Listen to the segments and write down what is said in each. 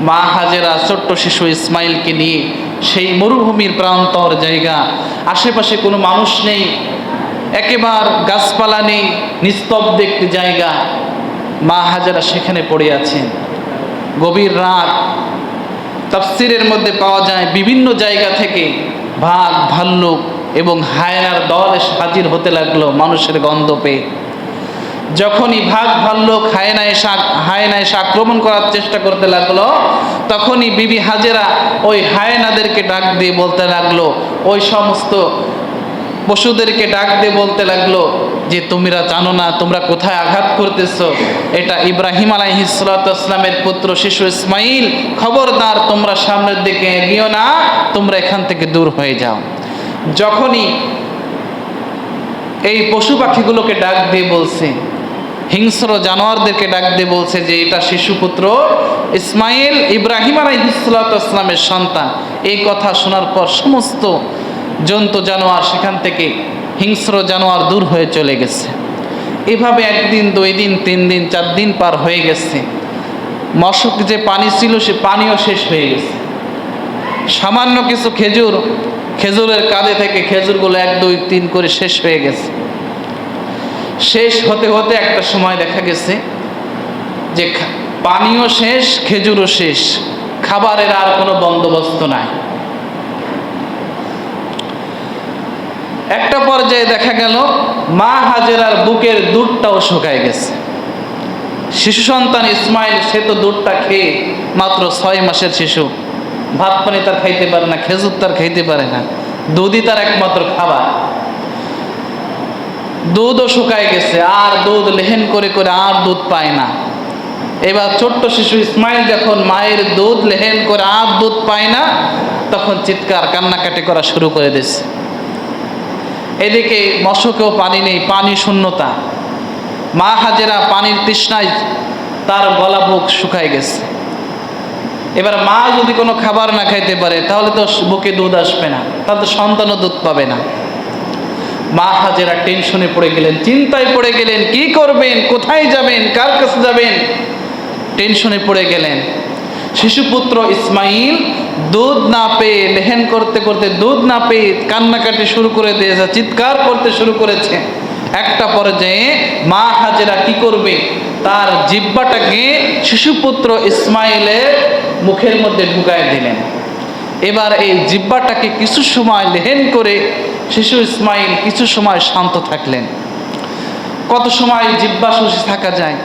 মা হাজেরা ছোট্ট শিশু ইসমাইলকে নিয়ে সেই মরুভূমির প্রান্তর জায়গা। আশেপাশে কোনো মানুষ নেই, একেবার গাছপালা নেই, নিস্তব্ধ একটি জায়গা। মা হাজেরা সেখানে পড়ে আছেন। গভীর রাত। তাফসিরের মধ্যে পাওয়া যায় বিভিন্ন জায়গা থেকে ভাগ ভাল্লুক এবং হায়নার দল হাজির হতে লাগল মানুষের গন্ধ পেয়ে। যখনই ভাগ ভাল্লুক হায়না শাক আক- হায়না এসে আক্রমণ করার চেষ্টা করতে লাগল, তখনই বিবি হাজেরা ওই হায়নাদেরকে ডাক দিয়ে বলতে লাগল, ওই সমস্ত পশুদেরকে ডাক দিয়ে বলতে লাগল যে, তোমরা জানো না, তোমরা কোথায় আঘাত করতেছো? এটা ইব্রাহিম আলাইহিসালামের পুত্র শিশু ইসমাইল, খবরদার, তোমরা সামনের দিকে এগিয়েও না, তোমরা এখান থেকে দূর হয়ে যাও। যখনই এই পশু পাখিগুলোকে ডাক দিয়ে বলছে হিংস্র জানোয়ারদেরকে ডাক দিয়ে বলছে যে, এটা শিশুপুত্র ইসমাইল ইব্রাহিম আলাইহিসালামের সন্তান। এই কথা শোনার পর সমস্ত জন্তু জানোয়ার সেখান থেকে হিংস্র জানোয়ার দূর হয়ে চলে গেছে। এভাবে একদিন, দুই দিন, তিন দিন, চার দিন পার হয়ে গেছে। মশক যে পানি ছিল, সে পানিও শেষ হয়ে গেছে। সামান্য কিছু খেজুর, খেজুরের কাঁধে থেকে খেজুরগুলো এক, দুই, তিন করে শেষ হয়ে গেছে। শেষ হতে হতে একটা সময় দেখা গেছে যে পানীয় শেষ, খেজুরও শেষ। খাবারের আর কোনো বন্দোবস্ত নাই। একটা পর্যায়ে দেখা গেল, মা হাজেরার বুকের দুধটাও শুকায় গেছে। শিশু সন্তান ইসমাইল, সে তো দুধটা খেয়ে মাত্র ছয় মাসের শিশু। ভাত পানি তার খাইতে পারে না, খেজুর তার খাইতে পারে না। দুধই তার একমাত্র খাবার। দুধও শুকায় গেছে, আর দুধ লেহেন করে করে আর দুধ পায় না। এবার ছোট্ট শিশু ইসমাইল যখন মায়ের দুধ লেহেন করে আর দুধ পায় না, তখন চিৎকার, কান্নাকাটি করা শুরু করে দিয়েছে। এদিকে মশকেও পানি নেই, পানি শূন্যতা। মা হাজেরা পানির তৃষ্ণায় তার গলা বুক শুকায় গেছে। এবার মা যদি কোনো খাবার না খাইতে পারে, তাহলে তো বুকে দুধ আসবে না, তাহলে তো সন্তানও দুধ পাবে না। মা হাজেরা টেনশনে পড়ে গেলেন, চিন্তায় পড়ে গেলেন, কি করবেন, কোথায় যাবেন, কার কাছে যাবেন? টেনশনে পড়ে গেলেন। শিশুপুত্র ইসমাইল দুধ না পেয়ে লেহেন করতে করতে দুধ না পেয়ে কান্নাকাটি শুরু করে দিয়েছে, চিৎকার করতে শুরু করেছে। একটা পর্যায়ে মা হাজেরা কি করবে? তার জিব্বাটাকে শিশুপুত্র ইসমাইলের মুখের মধ্যে ঢুকায় দিলেন। এবার এই জিব্বাটাকে কিছু সময় লেহেন করে শিশু ইসমাইল কিছু সময় শান্ত থাকলেন। কত সময় জিব্বা শুষে থাকা যায়?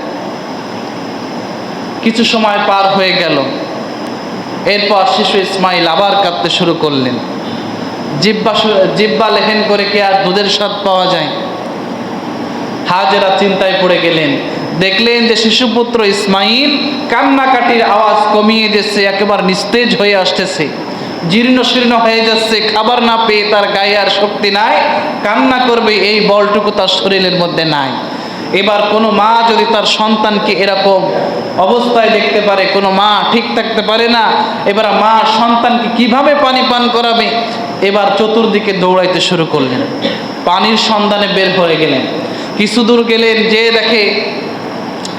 কিছু সময় পার হয়ে গেল। এরপর শিশু ইসমাইল আবার কাঁদতে শুরু করলেন। জিব্বা জিব্বা লেহেন করে কি আর দুধের স্বাদ পাওয়া যায়? হাজেরা চিন্তায় পড়ে গেলেন। দেখলেন যে শিশুপুত্র ইসমাইল কান্নাকাটির আওয়াজ কমিয়ে দিচ্ছে একেবারে নিস্তেজ হয়ে আসতেছে। জীর্ণ শীর্ণ হয়ে যাচ্ছে, খাবার না পেয়ে তার গায়ে আর শক্তি নাই, কান্না করবে এই বলটুকু তার শরীরের মধ্যে নাই। এবার কোনো মা যদি তার সন্তানকে এরকম অবস্থায় দেখতে পারে, কোনো মা ঠিক থাকতে পারে না, এবার মা সন্তানকে কীভাবে পানি পান করাবে? এবার চতুর্দিকে দৌড়াইতে শুরু করলেন। পানির সন্ধানে বের হয়ে গেলেন। কিছু দূর গেলেন, যে দেখে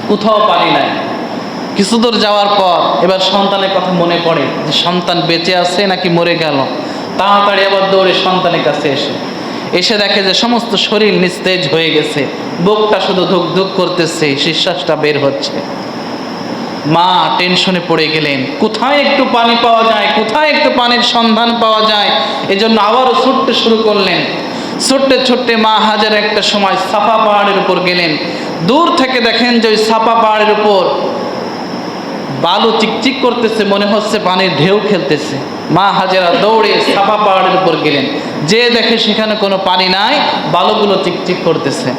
কোথাও পানি নাই। কিছু দূর যাওয়ার পর এবার সন্তানের কথা মনে পড়ে যে সন্তান বেঁচে আছে নাকি মরে গেল? তাড়াতাড়ি আবার দৌড়ে সন্তানের কাছে এসে। এসে দেখে যে সমস্ত শরীর নিস্তেজ হয়ে গেছে। বুকটা শুধু ধুক ধুক করতেছে নিঃশ্বাসটা বের হচ্ছে। মা টেনশনে পড়ে গেলেন, কোথায় একটু পানি পাওয়া যায়? কোথায় একটু পানির সন্ধান পাওয়া যায়? এজন্য আবারও ছুটতে শুরু করলেন। ছুটতে ছুটতে মা হাজার একটা সময় সাফা পাহাড়ের উপর গেলেন। দূর থেকে দেখেন যে ওই সাফা পাহাড়ের উপর বালু চিকচিক করতেছে, মনে হচ্ছে পানির ঢেউ খেলতেছে। মা হাজেরা দৌড়ে সাফা পাহাড়ের উপর গেলেন। যে দেখে সেখানে কোনো পানি নাই, বালুগুলো চিকচিক করতেছে।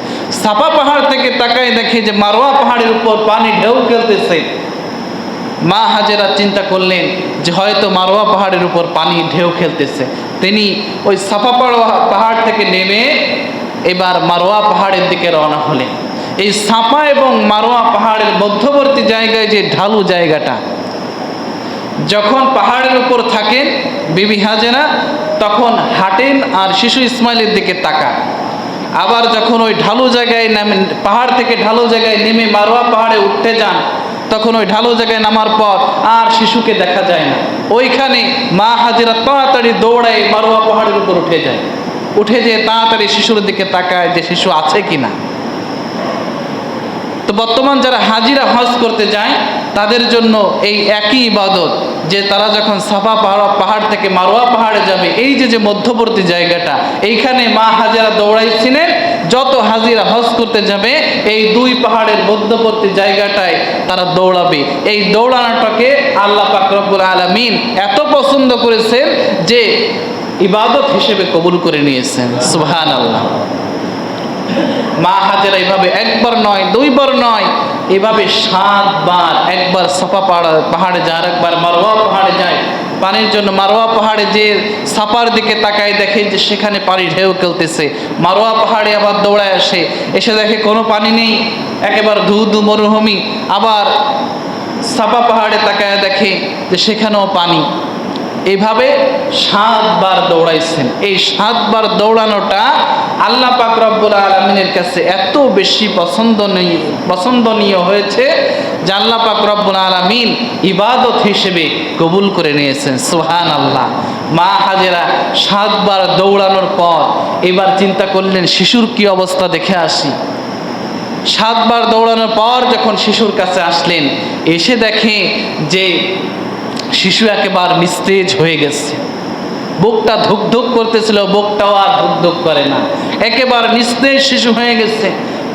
সাফা পাহাড় থেকে তাকায় দেখে যে মারোয়া পাহাড়ের উপর পানি ঢেউ খেলতেছে। মা হাজেরা চিন্তা করলেন যে হয়তো মারোয়া পাহাড়ের উপর পানি ঢেউ খেলতেছে। তিনি ওই সাফা পাহাড় থেকে নেমে এবার মারোয়া পাহাড়ের দিকে রওনা হলেন। এই সাপা এবং মারোয়া পাহাড়ের মধ্যবর্তী জায়গায় যে ঢালু জায়গাটা, যখন পাহাড়ের উপর থাকেন বিবি হাজেরা, তখন হাঁটেন আর শিশু ইসমাইলের দিকে তাকান আবার যখন ওই ঢালু জায়গায় নামেন পাহাড় থেকে ঢালু জায়গায় নেমে মারোয়া পাহাড়ে উঠতে যান, তখন ওই ঢালু জায়গায় নামার পর আর শিশুকে দেখা যায় না। ওইখানে মা হাজিরা তাড়াতাড়ি দৌড়ায় মারোয়া পাহাড়ের উপর উঠে যায়। উঠে যেয়ে তাড়াতাড়ি শিশুর দিকে তাকায় যে শিশু আছে কি না তো বর্তমান যারা হাজিরা হজ করতে যায়, তাদের জন্য এই একই ইবাদত, যে তারা যখন সাফা পাহাড় পাহাড় থেকে মারোয়া পাহাড়ে যাবে, এই যে যে মধ্যবর্তী জায়গাটা, এইখানে মা হাজিরা দৌড়াইছিলেন, যত হাজিরা হজ করতে যাবে, এই দুই পাহাড়ের মধ্যবর্তী জায়গাটায় তারা দৌড়াবে। এই দৌড়ানোটাকে আল্লাহ পাক রব্বুল আলামিন এত পছন্দ করেছেন যে ইবাদত হিসেবে কবুল করে নিয়েছেন। সুবহান আল্লাহ মা হাজেরা এইভাবে একবার নয়, দুইবার নয়, এভাবে সাতবার, একবার সাফা পাহাড় পাহাড়ে যায় একবার মারোয়া পাহাড়ে যায়। পানির জন্য মারোয়া পাহাড়ে যে সাপার দিকে তাকায় দেখে যে সেখানে পানি ঢেউ খেলতেছে। মারোয়া পাহাড়ে আবার দৌড়ায় আসে। এসে দেখে কোনো পানি নেই। একেবারে ধু ধু মরুভূমি। আবার সাপা পাহাড়ে তাকায় দেখে যে সেখানেও পানি। এইভাবে সাতবার দৌড়াইছেন। এই সাতবার দৌড়ানোটা আল্লাহ পাক রব্বুল আলমিনের কাছে এত বেশি পছন্দনীয় পছন্দনীয় হয়েছে যে আল্লাহ পাক রব্বুল আলমিন ইবাদত হিসেবে কবুল করে নিয়েছেন। সুহান আল্লাহ মা হাজেরা সাতবার দৌড়ানোর পর এবার চিন্তা করলেন, শিশুর কি অবস্থা দেখে আসি। সাতবার দৌড়ানোর পর যখন শিশুর কাছে আসলেন, এসে দেখে যে শিশু একেবার নিস্তেজ হয়ে গেছে। বুকটা ধুক ধুক করতেছিল, বুকটাও আর ধুক ধুক করে না। একেবারে নিস্তেজ শিশু হয়ে গেছে।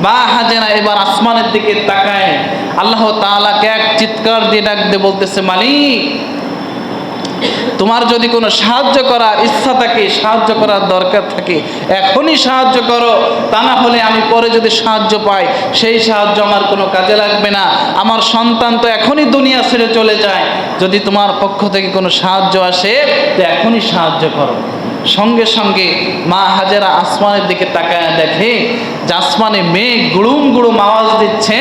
বা হাজেনা এবার আসমানের দিকে তাকায়। আল্লাহ তালাকে এক চিৎকার দিয়ে ডাক দিয়ে বলতেছে, মালিক তোমার যদি কোনো সাহায্য করার ইচ্ছা থাকে, সাহায্য করার দরকার থাকে, এখনই সাহায্য করো। তা না হলে আমি পরে যদি সাহায্য পাই, সেই সাহায্য আমার কোনো কাজে লাগবে না। আমার সন্তান তো এখনই দুনিয়া ছেড়ে চলে যায়। যদি তোমার পক্ষ থেকে কোনো সাহায্য আসে, তো এখনই সাহায্য করো। সঙ্গে সঙ্গে মা হাজারা আসমানের দিকে তাকায় দেখে যে আসমানে মেঘ গুড়ুম গুড়ুম আওয়াজ দিচ্ছে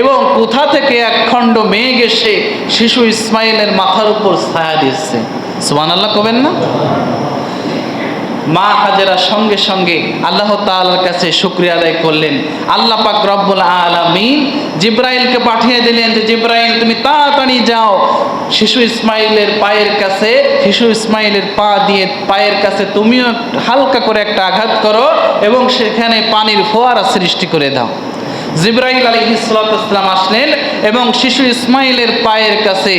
এবং কোথা থেকে এক খণ্ড মেঘ এসে শিশু ইসমাইলের মাথার উপর ছায়া দিচ্ছে। সুবান আল্লাহ কবেন না? মা হাজেরা সঙ্গে সঙ্গে আল্লাহ তাআলার কাছে শুক্রিয়া আদায় করলেন। আল্লাহ পাক রব্বুল আলামিন জিব্রাইলকে পাঠিয়ে দিলেন যে, জিব্রাইল, তুমি তাড়াতাড়ি যাও। শিশু ইসমাইলের পায়ের কাছে, শিশু ইসমাইলের পা দিয়ে পায়ের কাছে তুমিও হালকা করে একটা আঘাত করো এবং সেখানে পানির ফোয়ারা সৃষ্টি করে দাও। জিব্রাইল আলী ইসলাম আসলেন এবং শিশু ইসমাইলের পায়ের কাছে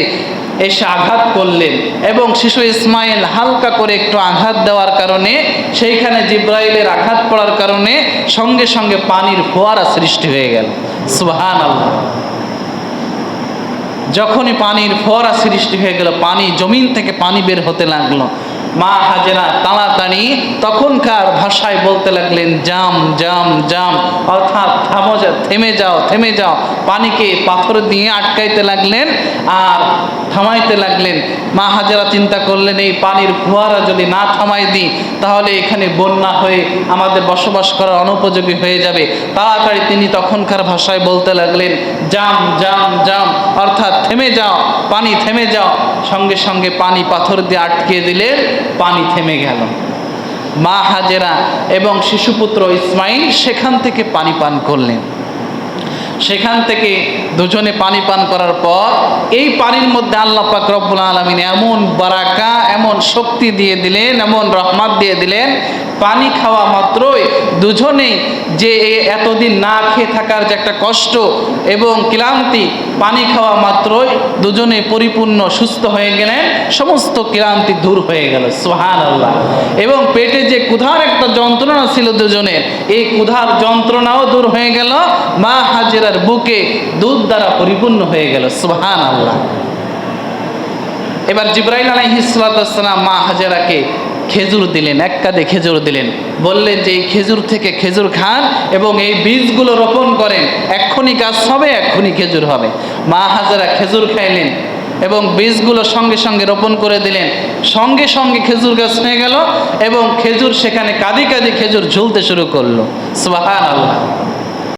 এসে আঘাত করলেন এবং শিশু ইসমাইল হালকা করে একটু আঘাত দেওয়ার কারণে, সেইখানে জিব্রাইলের আঘাত পড়ার কারণে সঙ্গে সঙ্গে পানির ফোয়ারা সৃষ্টি হয়ে গেল। সুবহান আল্লাহ যখনই পানির ফোয়ারা সৃষ্টি হয়ে গেল, পানি জমিন থেকে পানি বের হতে লাগল। মা হাজেরা তাড়াতাড়ি তখনকার ভাষায় বলতে লাগলেন, জাম জাম জাম, অর্থাৎ থামো যা, থেমে যাও থেমে যাও। পানিকে পাথর দিয়ে আটকাইতে লাগলেন আর থামাইতে লাগলেন। মা হাজেরা চিন্তা করলেন, এই পানির ফোয়ারা যদি না থামাই দিই, তাহলে এখানে বন্যা হয়ে আমাদের বসবাস করার অনুপযোগী হয়ে যাবে। তাড়াতাড়ি তিনি তখনকার ভাষায় বলতে লাগলেন, জাম জাম জাম, অর্থাৎ থেমে যাও, পানি থেমে যাও। সঙ্গে সঙ্গে পানি পাথর দিয়ে আটকে দিলে পানি থেমে গেল। মা হাজেরা এবং শিশুপুত্র ইসমাইল সেখান থেকে পানি পান করলেন। সেখান থেকে দুজনে পানি পান করার পর এই পানির মধ্যে আল্লাহ পাক রব্বুল আলমিন এমন বারাকা, এমন শক্তি দিয়ে দিলেন, এমন রহমাত দিয়ে দিলেন পানি খাওয়া মাত্রই দুজনেই যে এতদিন না খেয়ে থাকার যে একটা কষ্ট এবং ক্লান্তি, পানি খাওয়া মাত্রই দুজনে পরিপূর্ণ সুস্থ হয়ে গেলেন, সমস্ত ক্লান্তি দূর হয়ে গেল সোহান আল্লাহ এবং পেটে যে ক্ষুধার একটা যন্ত্রণা ছিল দুজনের, এই ক্ষুধার যন্ত্রণাও দূর হয়ে গেল, মা হাজেরার বুকে দুধ দ্বারা পরিপূর্ণ হয়ে গেল সোহান আল্লাহ এবার জিব্রাইল আলাইহিসালাম মা হাজেরাকে খেজুর দিলেন, এক কাঁধে খেজুর দিলেন। বললেন যে, এই খেজুর থেকে খেজুর খান এবং এই বীজগুলো রোপণ করেন। এক্ষুনি গাছ হবে, এক্ষুনি খেজুর হবে। মা হাজারা খেজুর খাইলেন এবং বীজগুলো সঙ্গে সঙ্গে রোপণ করে দিলেন। সঙ্গে সঙ্গে খেজুর গাছ হয়ে গেল এবং খেজুর সেখানে কাঁদি কাঁদি খেজুর ঝুলতে শুরু করল। সুবাহান আল্লাহ